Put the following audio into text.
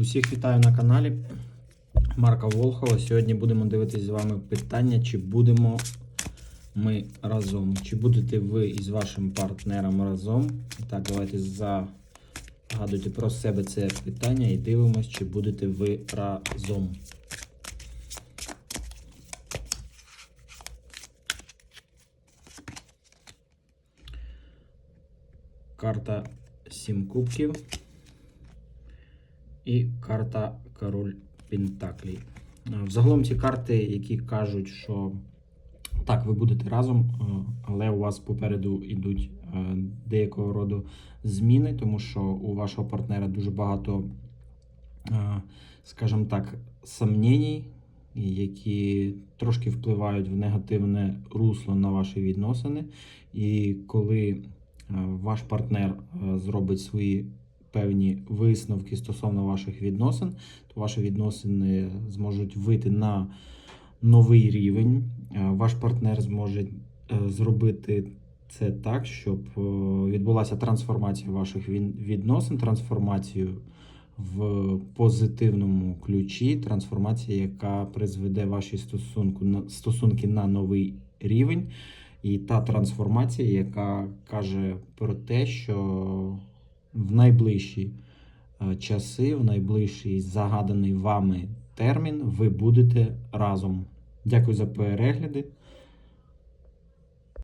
Усіх вітаю на каналі Марка Волхова. Сьогодні будемо дивитися з вами питання, чи будемо ми разом. Чи будете ви із вашим партнером разом? І так, давайте загадуйте про себе це питання і дивимось, чи будете ви разом. Карта 7 кубків і карта Король Пентаклей. Е, Взагалом ці карти, які кажуть, що так, ви будете разом, е, але у вас попереду йдуть е, деякого роду зміни, тому що у вашого партнера дуже багато, скажімо так, сомненій, які трошки впливають в негативне русло на ваші відносини. І коли ваш партнер зробить свої певні висновки стосовно ваших відносин, то ваші відносини зможуть вийти на новий рівень. Е, Ваш партнер зможе е, зробити це так, щоб е, відбулася трансформація ваших відносин, трансформацію в позитивному ключі, трансформація, яка призведе ваші стосунки на новий рівень. І та трансформація, яка каже про те, що в найближчі е, часи, в найближчий загаданий вами термін, ви будете разом. Дякую за перегляди.